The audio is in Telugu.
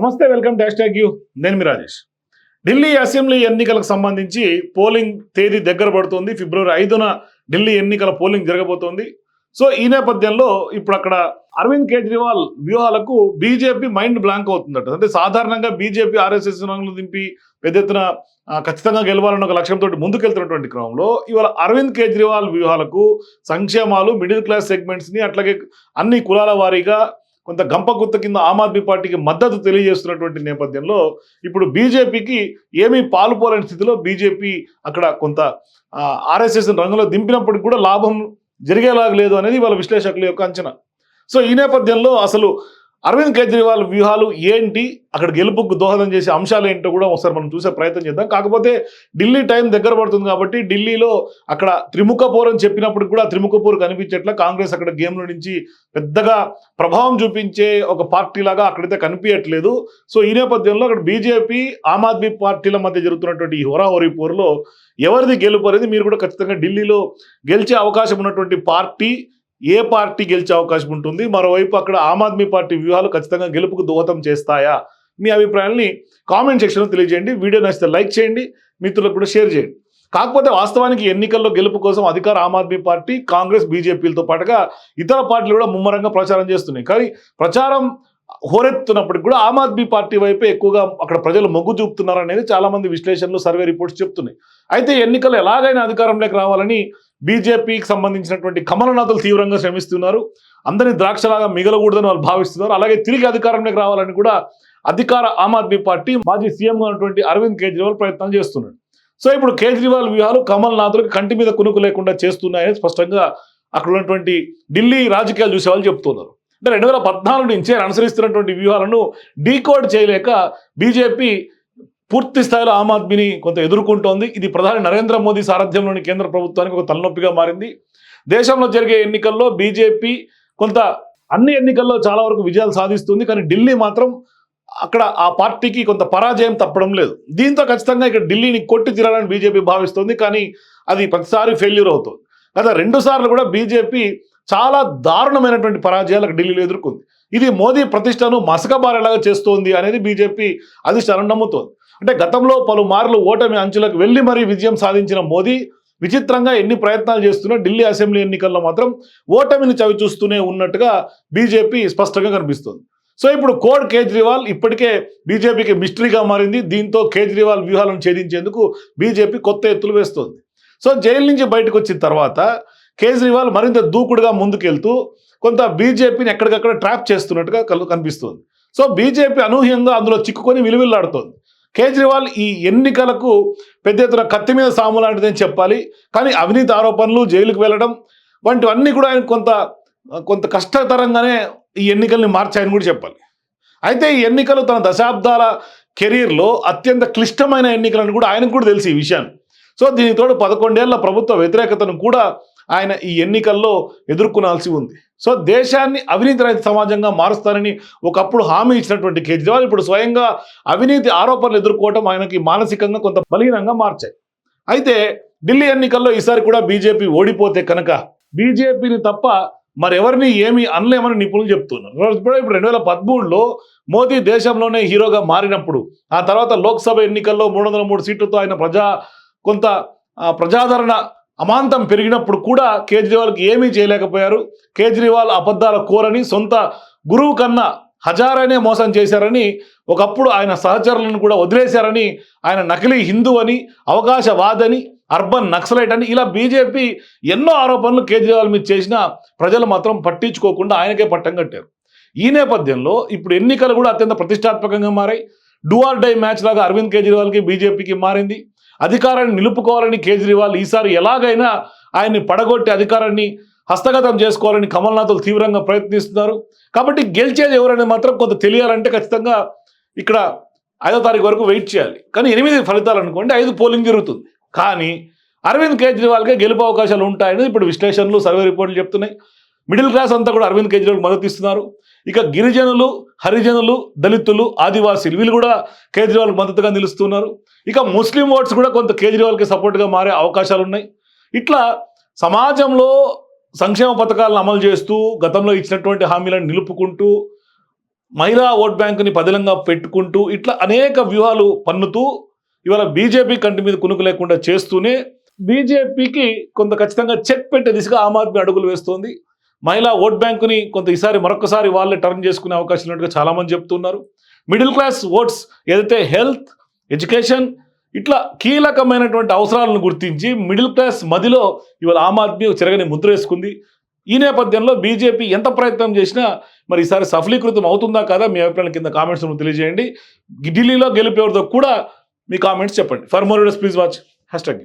నమస్తే వెల్కమ్ డాష్ ట్యాగ్ యూ. నేను మీ రాజేష్. ఢిల్లీ అసెంబ్లీ ఎన్నికలకు సంబంధించి పోలింగ్ తేదీ దగ్గర పడుతుంది. ఫిబ్రవరి ఐదున ఢిల్లీ ఎన్నికల పోలింగ్ జరగబోతోంది. సో ఈ నేపథ్యంలో ఇప్పుడు అక్కడ అరవింద్ కేజ్రీవాల్ వ్యూహాలకు బీజేపీ మైండ్ బ్లాంక్ అవుతుందట. అంటే సాధారణంగా బీజేపీ ఆర్ఎస్ఎస్ రంగులు దింపి పెద్ద ఎత్తున ఖచ్చితంగా గెలవాలన్న ఒక లక్ష్యంతో ముందుకెళ్తున్నటువంటి క్రమంలో ఇవాళ అరవింద్ కేజ్రీవాల్ వ్యూహాలకు సంక్షేమాలు మిడిల్ క్లాస్ సెగ్మెంట్స్ని అట్లాగే అన్ని కులాల వారీగా కొంత గంప గుత్త కింద ఆమ్ ఆద్మీ పార్టీకి మద్దతు తెలియజేస్తున్నటువంటి నేపథ్యంలో ఇప్పుడు బీజేపీకి ఏమీ పాలుపోలేని స్థితిలో బీజేపీ అక్కడ కొంత ఆర్ఎస్ఎస్ రంగంలో దింపినప్పటికి కూడా లాభం జరిగేలాగా లేదు అనేది వాళ్ళ విశ్లేషకుల యొక్క అంచనా. సో ఈ నేపథ్యంలో అసలు అరవింద్ కేజ్రీవాల్ వ్యూహాలు ఏంటి? అక్కడ గెలుపుకు దోహదం చేసే అంశాలు ఏంటో కూడా ఒకసారి మనం చూసే ప్రయత్నం చేద్దాం. కాకపోతే ఢిల్లీ టైం దగ్గర పడుతుంది కాబట్టి ఢిల్లీలో అక్కడ త్రిముఖ పోర్ అని చెప్పినప్పుడు కూడా త్రిముఖ పోర్ కాంగ్రెస్ అక్కడ గేమ్ల నుంచి పెద్దగా ప్రభావం చూపించే ఒక పార్టీ లాగా అక్కడైతే కనిపించట్లేదు. సో ఈ నేపథ్యంలో అక్కడ బీజేపీ ఆమ్ ఆద్మీ పార్టీల మధ్య జరుగుతున్నటువంటి ఈ హోరాహోరీ పోరులో ఎవరిది గెలుపు అనేది మీరు కూడా ఖచ్చితంగా ఢిల్లీలో గెలిచే అవకాశం ఉన్నటువంటి పార్టీ. ఏ పార్టీ గెలిచే అవకాశం ఉంటుంది? మరోవైపు అక్కడ ఆమ్ ఆద్మీ పార్టీ వ్యూహాలు ఖచ్చితంగా గెలుపుకు దోహదం చేస్తాయా? మీ అభిప్రాయాల్ని కామెంట్ సెక్షన్లో తెలియజేయండి. వీడియో నచ్చితే లైక్ చేయండి. మిత్రులకు కూడా షేర్ చేయండి. కాకపోతే వాస్తవానికి ఎన్నికల్లో గెలుపు కోసం అధికార ఆమ్ ఆద్మీ పార్టీ కాంగ్రెస్ బీజేపీలతో పాటుగా ఇతర పార్టీలు కూడా ముమ్మరంగా ప్రచారం చేస్తున్నాయి. కానీ ప్రచారం హోరెత్తున్నప్పటికి కూడా ఆమ్ ఆద్మీ పార్టీ వైపే ఎక్కువగా అక్కడ ప్రజలు మొగ్గు చూపుతున్నారు అనేది చాలా మంది విశ్లేషణలు సర్వే రిపోర్ట్స్ చెప్తున్నాయి. అయితే ఎన్నికలు ఎలాగైనా అధికారంలోకి రావాలని బీజేపీకి సంబంధించినటువంటి కమలనాథులు తీవ్రంగా శ్రమిస్తున్నారు. అందరినీ ద్రాక్షలాగా మిగలకూడదని వాళ్ళు భావిస్తున్నారు. అలాగే తిరిగి అధికారంలోకి రావాలని కూడా అధికార ఆమ్ ఆద్మీ పార్టీ మాజీ సీఎంగా ఉన్నటువంటి అరవింద్ కేజ్రీవాల్ ప్రయత్నం చేస్తున్నాడు. సో ఇప్పుడు కేజ్రీవాల్ వ్యూహాలు కమల్నాథులకు కంటి మీద కునుకు లేకుండా చేస్తున్నాయని స్పష్టంగా అక్కడ ఉన్నటువంటి ఢిల్లీ రాజకీయాలు చూసేవాళ్ళు చెప్తున్నారు. అంటే రెండు వేల పద్నాలుగు నుంచి అనుసరిస్తున్నటువంటి వ్యూహాలను డీకోడ్ చేయలేక బీజేపీ పూర్తి స్థాయిలో ఆమ్ ఆద్మీని కొంత ఎదుర్కొంటోంది. ఇది ప్రధాని నరేంద్ర మోదీ సారథ్యంలోని కేంద్ర ప్రభుత్వానికి ఒక తలనొప్పిగా మారింది. దేశంలో జరిగే ఎన్నికల్లో బీజేపీ కొంత అన్ని ఎన్నికల్లో చాలా వరకు విజయాలు సాధిస్తుంది. కానీ ఢిల్లీ మాత్రం అక్కడ ఆ పార్టీకి కొంత పరాజయం తప్పడం లేదు. దీంతో ఖచ్చితంగా ఇక్కడ ఢిల్లీని కొట్టి తీరాలని బీజేపీ భావిస్తుంది. కానీ అది ప్రతిసారి ఫెయిల్యూర్ అవుతుంది. గత రెండు సార్లు కూడా బీజేపీ చాలా దారుణమైనటువంటి పరాజయాలకు ఢిల్లీలో ఎదుర్కొంది. ఇది మోదీ ప్రతిష్టను మసకబారేలాగా చేస్తోంది అనేది బీజేపీ అధిష్టానం నమ్ముతోంది. అంటే గతంలో పలుమార్లు ఓటమి అంచులకు వెళ్ళి మరీ విజయం సాధించిన మోదీ విచిత్రంగా ఎన్ని ప్రయత్నాలు చేస్తున్నా ఢిల్లీ అసెంబ్లీ ఎన్నికల్లో మాత్రం ఓటమిని చవి చూస్తూనే ఉన్నట్టుగా బీజేపీ స్పష్టంగా కనిపిస్తుంది. సో ఇప్పుడు కోడ్ కేజ్రీవాల్ ఇప్పటికే బీజేపీకి మిస్టరీగా మారింది. దీంతో కేజ్రీవాల్ వ్యూహాలను ఛేదించేందుకు బీజేపీ కొత్త ఎత్తులు వేస్తోంది. సో జైలు నుంచి బయటకు వచ్చిన తర్వాత కేజ్రీవాల్ మరింత దూకుడుగా ముందుకెళ్తూ కొంత బీజేపీని ఎక్కడికక్కడ ట్రాప్ చేస్తున్నట్టుగా కనిపిస్తుంది. సో బీజేపీ అనూహ్యంగా అందులో చిక్కుకొని విలువిల్లాడుతోంది. కేజ్రీవాల్ ఈ ఎన్నికలకు పెద్ద ఎత్తున కత్తి మీద సాము లాంటిదని చెప్పాలి. కానీ అవినీతి ఆరోపణలు జైలుకు వెళ్ళడం వంటివన్నీ కూడా ఆయన కొంత కొంత కష్టతరంగానే ఈ ఎన్నికల్ని మార్చాయని కూడా చెప్పాలి. అయితే ఈ ఎన్నికలు తన దశాబ్దాల కెరీర్లో అత్యంత క్లిష్టమైన ఎన్నికలను కూడా ఆయనకు కూడా తెలిసి ఈ విషయాన్ని. సో దీనికి తోడు పదకొండేళ్ళ ప్రభుత్వ వ్యతిరేకతను కూడా ఆయన ఈ ఎన్నికల్లో ఎదుర్కొనాల్సి ఉంది. సో దేశాన్ని అవినీతి రహిత సమాజంగా మారుస్తానని ఒకప్పుడు హామీ ఇచ్చినటువంటి కేజ్రీవాల్ ఇప్పుడు స్వయంగా అవినీతి ఆరోపణలు ఎదుర్కోవటం ఆయనకి మానసికంగా కొంత బలహీనంగా మార్చాయి. అయితే ఢిల్లీ ఎన్నికల్లో ఈసారి కూడా బీజేపీ ఓడిపోతే కనుక బీజేపీని తప్ప మరెవరిని ఏమీ అనలేమని నిపుణులు చెప్తున్నారు. ఇప్పుడు ఇప్పుడు రెండు వేల పదమూడులో మోదీ దేశంలోనే హీరోగా మారినప్పుడు ఆ తర్వాత లోక్సభ ఎన్నికల్లో మూడు వందల మూడు సీట్లతో ఆయన ప్రజా కొంత ప్రజాదరణ అమాంతం పెరిగినప్పుడు కూడా కేజ్రీవాల్కి ఏమీ చేయలేకపోయారు. కేజ్రీవాల్ అబద్ధాల కోరని సొంత గురువు కన్నా హజారానే మోసం చేశారని ఒకప్పుడు ఆయన సహచరులను కూడా వదిలేశారని ఆయన నకిలీ హిందూ అని అవకాశవాదని అర్బన్ నక్సలైట్ అని ఇలా బీజేపీ ఎన్నో ఆరోపణలు కేజ్రీవాల్ మీద చేసినా ప్రజలు మాత్రం పట్టించుకోకుండా ఆయనకే పట్టం కట్టారు. ఈ నేపథ్యంలో ఇప్పుడు ఎన్నికలు కూడా అత్యంత ప్రతిష్టాత్మకంగా మారాయి. డూ ఆర్ డై మ్యాచ్ లాగా అరవింద్ కేజ్రీవాల్కి బీజేపీకి మారింది. అధికారాన్ని నిలుపుకోవాలని కేజ్రీవాల్ ఈసారి ఎలాగైనా ఆయన్ని పడగొట్టి అధికారాన్ని హస్తగతం చేసుకోవాలని కమల్నాథులు తీవ్రంగా ప్రయత్నిస్తున్నారు. కాబట్టి గెలిచేది ఎవరని మాత్రం కొంత తెలియాలంటే ఖచ్చితంగా ఇక్కడ ఐదో తారీఖు వరకు వెయిట్ చేయాలి. కానీ ఎనిమిది ఫలితాలు అనుకోండి ఐదు పోలింగ్ జరుగుతుంది. కానీ అరవింద్ కేజ్రీవాల్కే గెలుపు అవకాశాలు ఉంటాయని ఇప్పుడు విశ్లేషణలు సర్వే రిపోర్ట్లు చెప్తున్నాయి. మిడిల్ క్లాస్ అంతా కూడా అరవింద్ కేజ్రీవాల్కి మద్దతు ఇస్తున్నారు. ఇక గిరిజనులు హరిజనులు దళితులు ఆదివాసీలు వీళ్ళు కూడా కేజ్రీవాల్కి మద్దతుగా నిలుస్తున్నారు. ఇక ముస్లిం ఓట్స్ కూడా కొంత కేజ్రీవాల్కి సపోర్ట్గా మారే అవకాశాలు ఉన్నాయి. ఇట్లా సమాజంలో సంక్షేమ పథకాలను అమలు చేస్తూ గతంలో ఇచ్చినటువంటి హామీలను నిలుపుకుంటూ మహిళా ఓట్ బ్యాంకుని పదిలంగా పెట్టుకుంటూ ఇట్లా అనేక వ్యూహాలు పన్నుతూ ఇవాళ బీజేపీ కంటి మీద కునుకు లేకుండా చేస్తూనే బీజేపీకి కొంత ఖచ్చితంగా చెక్ పెట్టే దిశగా ఆమ్ ఆద్మీ అడుగులు వేస్తోంది. మహిళా ఓట్ బ్యాంకుని కొంత ఈసారి మరొకసారి వాళ్ళే టర్న్ చేసుకునే అవకాశం ఉన్నట్టుగా చాలామంది చెప్తున్నారు. మిడిల్ క్లాస్ ఓట్స్ ఏదైతే హెల్త్ ఎడ్యుకేషన్ ఇట్లా కీలకమైనటువంటి అవసరాలను గుర్తించి మిడిల్ క్లాస్ మదిలో ఇవాళ ఆమ్ ఆద్మీ చెరగని ముద్ర వేసుకుంది. ఈ నేపథ్యంలో బీజేపీ ఎంత ప్రయత్నం చేసినా మరి ఈసారి సఫలీకృతం అవుతుందా కాదా మీ అభిప్రాయం కింద కామెంట్స్ తెలియజేయండి. ఢిల్లీలో గెలిపేవారితో కూడా మీ కామెంట్స్ చెప్పండి. For more videos please watch hashtag